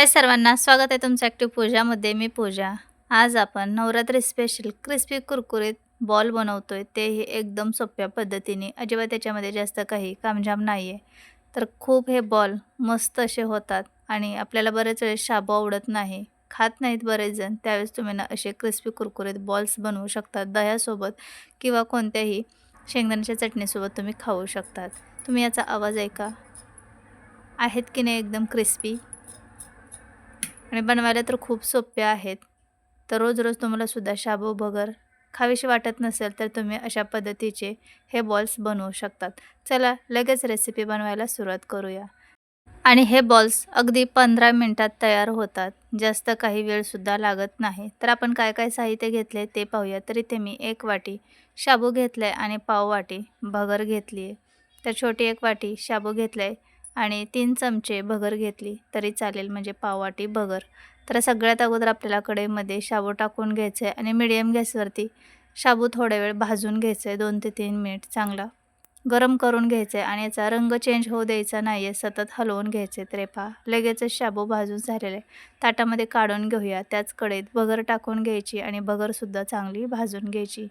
हाय सर्वांना स्वागत आहे तुमचं ॲक्टिव्ह पूजामध्ये मी पूजा. आज आपण नवरात्री स्पेशल क्रिस्पी कुरकुरीत बॉल बनवतो आहे तेही एकदम सोप्या पद्धतीने अजिबात त्याच्यामध्ये जास्त काही कामझाम नाही आहे तर खूप हे बॉल मस्त असे होतात आणि आपल्याला बरेच वेळेस शाबू आवडत नाही. खात नाहीत बरेच जण त्यावेळेस तुम्ही ना असे क्रिस्पी कुरकुरीत बॉल्स बनवू शकतात दह्यासोबत किंवा कोणत्याही शेंगदाण्याच्या चटणीसोबत तुम्ही खाऊ शकतात. तुम्ही याचा आवाज ऐका. आहेत की नाही एकदम क्रिस्पी आणि बनवायला तर खूप सोपे आहेत. तर रोज रोज तुम्हाला सुद्धा शाबू भगर खावीशी वाटत नसेल तर तुम्ही अशा पद्धतीचे हे बॉल्स बनवू शकतात. चला लगेच रेसिपी बनवायला सुरुवात करूया. आणि हे बॉल्स अगदी पंधरा मिनटात तयार होतात. जास्त काही वेळसुद्धा लागत नाही. तर आपण काय काय साहित्य घेतले ते पाहूया. तर इथे मी एक वाटी शाबू घेतलं आहे आणि पाव वाटी भगर घेतली आहे तर छोटी एक वाटी शाबू घेतलं आहे आणि तीन चमचे भगर घेतली तरी चालेल म्हणजे पाववाटी भगर. तर सगळ्यात अगोदर आपल्याला कढईमध्ये शाबू टाकून घ्यायचं आहे आणि मिडियम गॅसवरती शाबू थोड्या वेळ भाजून घ्यायचं आहे दोन ते तीन मिनिट चांगला. गरम करून घ्यायचं आहे आणि याचा रंग चेंज होऊ द्यायचा नाही आहे सतत हलवून घ्यायचे. तर पहा लगेचच शाबू भाजून झालेले ताटामध्ये काढून घेऊया. त्याच कढईत भगर टाकून घ्यायची आणि भगरसुद्धा चांगली भाजून घ्यायची.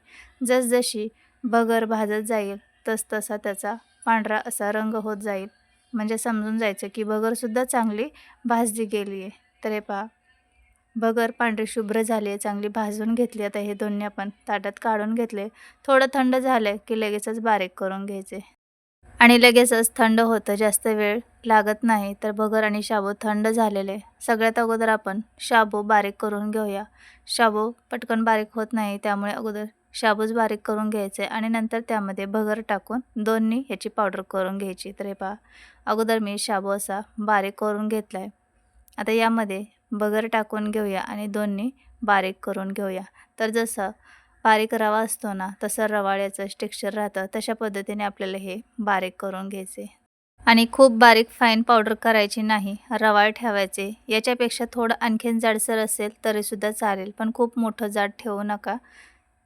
जसजशी भगर भाजत जाईल तसतसा त्याचा पांढरा असा रंग होत जाईल. म्हणजे समजून जायचं की बगरसुद्धा चांगली भाजली गेली आहे. तर हे पहा. बगर पांढरी शुभ्र झाली आहे चांगली भाजून घेतली आता हे दोन्ही आपण ताटात काढून घेतले. थोडं थंड झालं की लगेचच बारीक करून घ्यायचे. आणि लगेचच थंड होतं जास्त वेळ लागत नाही. तर भगर आणि शाबू थंड झालेले. सगळ्यात अगोदर आपण शाबू बारीक करून घेऊया. शाबू पटकन बारीक होत नाही त्यामुळे अगोदर शाबूच बारीक करून घ्यायचे आणि नंतर त्यामध्ये भगर टाकून दोन्ही ह्याची पावडर करून घ्यायची. तर हे पहा अगोदर मी शाबू असा बारीक करून घेतला आहे आता यामध्ये भगर टाकून घेऊया आणि दोन्ही बारीक करून घेऊया. तर जसं बारीक रवा असतो ना तसं रवाळ्याचं टेक्स्चर राहतं. तशा पद्धतीने आपल्याला हे बारीक करून घ्यायचे. आणि खूप बारीक फाईन पावडर करायची नाही रवाळ ठेवायचे. याच्यापेक्षा थोडं आणखीन जाडसर असेल तरीसुद्धा चालेल पण खूप मोठं जाड ठेवू नका.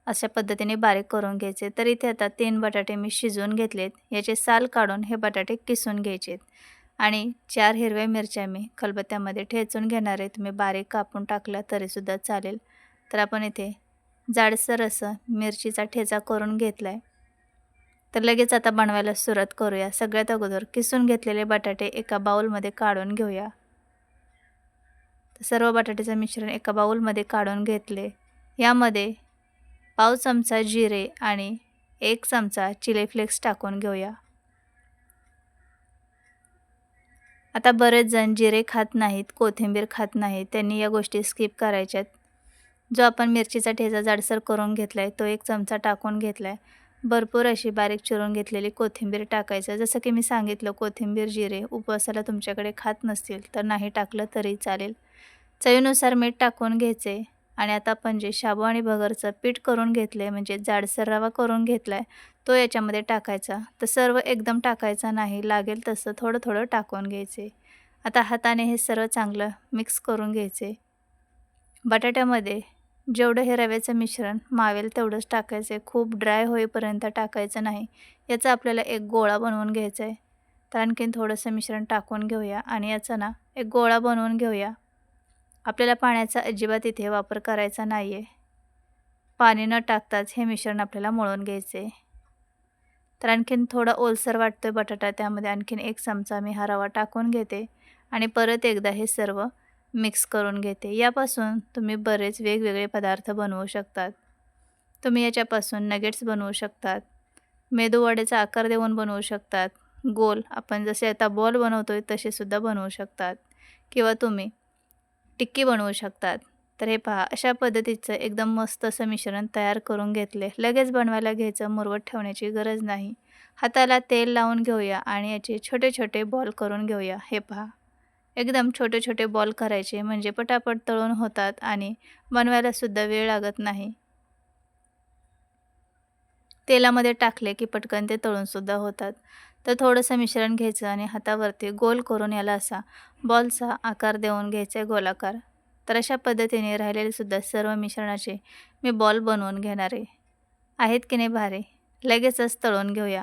अशा पद्धतीने बारीक करून घ्यायचे. तर इथे आता तीन बटाटे मी शिजवून घेतलेत. याचे साल काढून हे बटाटे किसून घ्यायचेत. आणि चार हिरव्या मिरच्या मी खलबत्त्यामध्ये ठेचून घेणार आहे. तुम्ही बारीक कापून टाकला तरीसुद्धा चालेल. तर आपण इथे जाडसर असं मिरचीचा ठेचा करून घेतला आहे तर लगेच आता बनवायला सुरुवात करूया. सगळ्यात अगोदर किसून घेतलेले बटाटे एका बाऊलमध्ये काढून घेऊया. तर सर्व बटाट्याचं मिश्रण एका बाऊलमध्ये काढून घेतले. यामध्ये पाव चमचा जिरे आणि एक चमचा चिली फ्लेक्स टाकून घेऊया. आता बरेच जण जिरे खात नाहीत कोथिंबीर खात नाहीत. त्यांनी या गोष्टी स्किप करायच्यात. जो आपण मिरचीचा ठेचा जाडसर करून घेतला आहे तो एक चमचा टाकून घेतला आहे भरपूर अशी बारीक चिरून घेतलेली कोथिंबीर टाकायचं. जसं की मी सांगितलं कोथिंबीर जिरे उपवासाला तुमच्याकडे खात नसतील तर नाही टाकलं तरी चालेल. चवीनुसार मीठ टाकून घ्यायचे आणि आता आपण जे शाबू आणि भगरचं पीठ करून घेतलं आहे म्हणजे जाडसर रवा करून घेतला आहे तो याच्यामध्ये टाकायचा. तर सर्व एकदम टाकायचा नाही लागेल तसं थोडं थोडं टाकून घ्यायचे. आता हाताने हे सर्व चांगलं मिक्स करून घ्यायचे. बटाट्यामध्ये जेवढं हे रव्याचं मिश्रण मावेल तेवढंच टाकायचं आहे खूप ड्राय होईपर्यंत टाकायचं नाही. याचा आपल्याला एक गोळा बनवून घ्यायचा आहे तर आणखीन थोडंसं मिश्रण टाकून घेऊया आणि याचा ना एक गोळा बनवून घेऊया. आपल्याला पाण्याचा अजिबात इथे वापर करायचा नाही आहे पाणी न टाकताच हे मिश्रण आपल्याला मळून घ्यायचे तर आणखीन थोडा ओलसर वाटतो आहे बटाटा त्यामध्ये आणखीन एक चमचा मी हा रवा टाकून घेते. आणि परत एकदा हे सर्व मिक्स करून घेते. यापासून तुम्ही बरेच वेगवेगळे पदार्थ बनवू शकतात. तुम्ही याच्यापासून नगेट्स बनवू शकतात. मेदूवड्याचा आकार देऊन बनवू शकतात. गोल आपण जसे आता बॉल बनवतो आहे तसेसुद्धा बनवू शकतात. किंवा तुम्ही टिक्की बनवू शकतात. तर हे पहा अशा पद्धतीचं एकदम मस्त असं मिश्रण तयार करून घेतले. लगेच बनवायला घ्यायचं मुरवत ठेवण्याची गरज नाही. हाताला तेल लावून घेऊया आणि याचे छोटे छोटे बॉल करून घेऊया. हे पहा. एकदम छोटे छोटे बॉल करायचे म्हणजे पटापट तळून होतात आणि बनवायलासुद्धा वेळ लागत नाही. तेलामध्ये टाकले की पटकन ते तळूनसुद्धा होतात. तर थोडंसं मिश्रण घ्यायचं आणि हातावरती गोल करून याला असा बॉलचा आकार देऊन घ्यायचा आहे गोलाकार. तर अशा पद्धतीने राहिलेलेसुद्धा सर्व मिश्रणाचे मी बॉल बनवून घेणार. आहे आहेत की नाही भारी? लगेचच तळून घेऊया.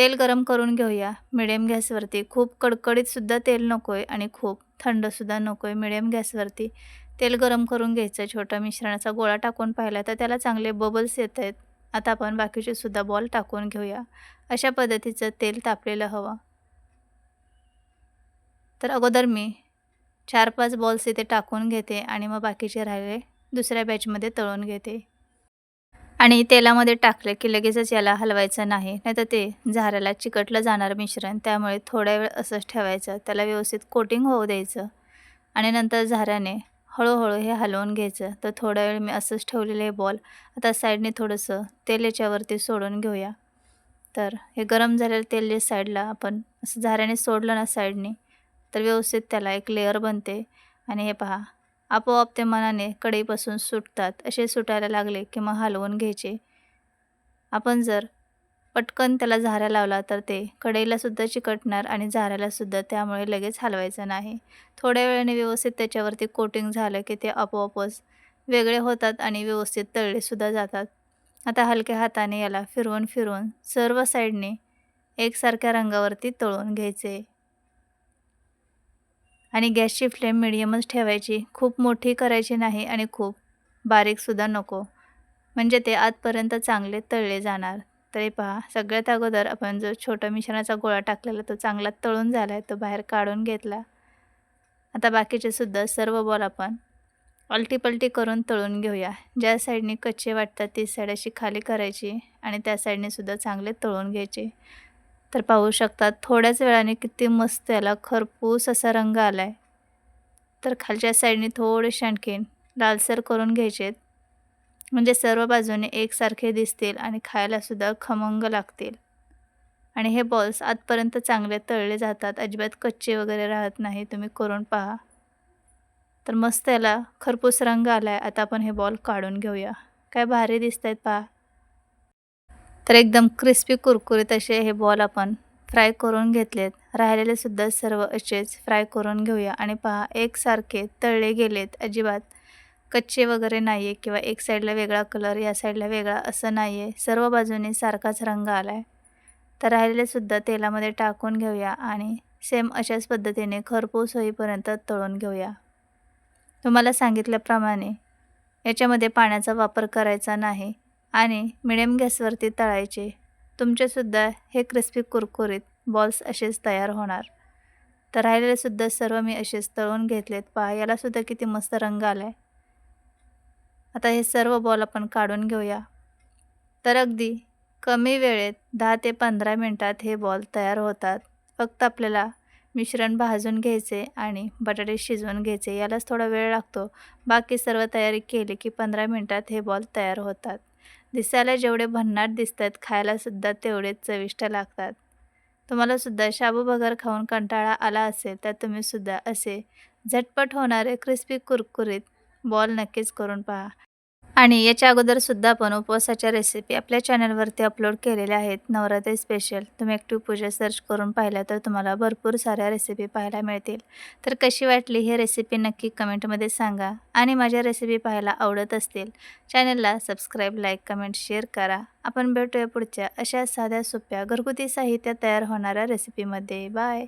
तेल गरम करून घेऊया. मिडियम गॅसवरती. खूप कडकडीतसुद्धा तेल नको आहे आणि खूप थंडसुद्धा नको आहे मिडियम गॅसवरती. तेल गरम करून घ्यायचं. छोटा मिश्रणाचा गोळा टाकून पाहिला तर त्याला चांगले बबल्स येत आहेत. आता आपण बाकीचे सुद्धा बॉल टाकून घेऊया. अशा पद्धतीचं तेल तापलेलं हवं. तर अगोदर मी चार पाच बॉल्स इथे टाकून घेते आणि मग बाकीचे राहिले दुसऱ्या बॅचमध्ये तळून घेते. आणि तेलामध्ये टाकले की लगेचच याला हलवायचं नाही नाहीतर ते झाऱ्याला चिकटलं जाणार मिश्रण त्यामुळे थोड्या वेळ असंच ठेवायचं त्याला व्यवस्थित कोटिंग होऊ द्यायचं आणि नंतर झाऱ्याने हळूहळू हे हलवून घ्यायचं. तर थोडा वेळ मी असंच ठेवलेलं आहे बॉल. आता साईडने थोडंसं तेल याच्यावरती सोडून घेऊया. तर हे गरम झालेलं तेल जे साईडला आपण असं झाऱ्याने सोडलं ना साईडने तर व्यवस्थित त्याला एक लेअर बनते. आणि हे पहा आपोआप ते मनाने कढईपासून सुटतात. असे सुटायला लागले की मग हलवून घ्यायचे. आपण जर पटकन त्याला झाऱ्या लावला तर ते कढईलासुद्धा चिकटणार आणि झाऱ्यालासुद्धा त्यामुळे लगेच हलवायचं नाही. थोड्या वेळाने व्यवस्थित त्याच्यावरती कोटिंग झालं की ते आपोआपच वेगळे होतात आणि व्यवस्थित तळलेसुद्धा जातात. आता हलक्या हाताने याला फिरवून फिरवून सर्व साईडने एकसारख्या रंगावरती तळून घ्यायचे. आणि गॅसची फ्लेम मिडियमच ठेवायची. खूप मोठी करायची नाही आणि खूप बारीकसुद्धा नको. म्हणजे ते आतपर्यंत चांगले तळले जाणार. तरी पहा सगळ्यात अगोदर आपण जो छोटा मिश्रणाचा गोळा टाकलेला तो चांगला तळून झाला आहे तो बाहेर काढून घेतला. आता बाकीचे सुद्धा सर्व बॉल आपण पलटी करून तळून घेऊया. ज्या साईडने कच्चे वाटतात ती साईड अशी खाली करायची आणि त्या साईडने सुद्धा चांगले तळून घ्यायचे. तर पाहू शकतात थोड्याच वेळाने किती मस्त याला खरपूस असा रंग आला आहे तर खालच्या साईडने थोडेसे आणखीन लालसर करून घ्यायचेत म्हणजे सर्व बाजूने एकसारखे दिसतील आणि खायलासुद्धा खमंग लागतील. आणि हे बॉल्स आतपर्यंत चांगले तळले जातात. अजिबात कच्चे वगैरे राहत नाही. तुम्ही करून पहा. तर मस्त याला खरपूस रंग आला आहे आता आपण हे बॉल काढून घेऊया. काय भारी दिसत आहेत पहा. तर एकदम क्रिस्पी कुरकुरीत असे हे बॉल आपण फ्राय करून घेतलेत. राहिलेले सुद्धा सर्व असेच फ्राय करून घेऊया. आणि पहा एकसारखे तळले गेलेत. अजिबात कच्चे वगैरे नाही आहे किंवा एक साईडला वेगळा कलर या साईडला वेगळा असं नाही आहे सर्व बाजूने सारखाच रंग आला आहे तर राहिलेलेसुद्धा तेलामध्ये टाकून घेऊया आणि सेम अशाच पद्धतीने खरपूस होईपर्यंत तळून घेऊया. तुम्हाला सांगितल्याप्रमाणे याच्यामध्ये पाण्याचा वापर करायचा नाही. आणि मिडियम गॅसवरती तळायचे. तुमचेसुद्धा हे क्रिस्पी कुरकुरीत बॉल्स असेच तयार होणार. तर राहिलेलेसुद्धा सर्व मी असेच तळून घेतलेत. पहा यालासुद्धा किती मस्त रंग आला आहे आता हे सर्व बॉल आपण काढून घेऊया. तर अगदी कमी वेळेत दहा ते पंधरा मिनटात हे बॉल तयार होतात. फक्त आपल्याला मिश्रण भाजून घ्यायचे आणि बटाटे शिजवून घ्यायचे. यालाच थोडा वेळ लागतो. बाकी सर्व तयारी केली की पंधरा मिनटात हे बॉल तयार होतात. दिसायला जेवढे भन्नाट दिसतात खायलासुद्धा तेवढेच चविष्ट लागतात. तुम्हालासुद्धा शाबू बगर खाऊन कंटाळा आला असेल तर तुम्हीसुद्धा असे झटपट होणारे क्रिस्पी कुरकुरीत बॉल नक्कीच करून पहा. आणि याच्या अगोदरसुद्धा आपण उपवासाच्या रेसिपी आपल्या चॅनलवरती अपलोड केलेल्या आहेत. नवरात्री स्पेशल तुम्ही ॲक्टिव्ह पूजा सर्च करून पाहिल्या तर तुम्हाला भरपूर साऱ्या रेसिपी पाहायला मिळतील. तर कशी वाटली ही रेसिपी नक्की कमेंटमध्ये सांगा. आणि माझ्या रेसिपी पाहायला आवडत असतील चॅनलला सबस्क्राईब लाईक कमेंट शेअर करा. आपण भेटूया पुढच्या अशा साध्या सोप्या घरगुती साहित्य तयार होणाऱ्या रेसिपीमध्ये बाय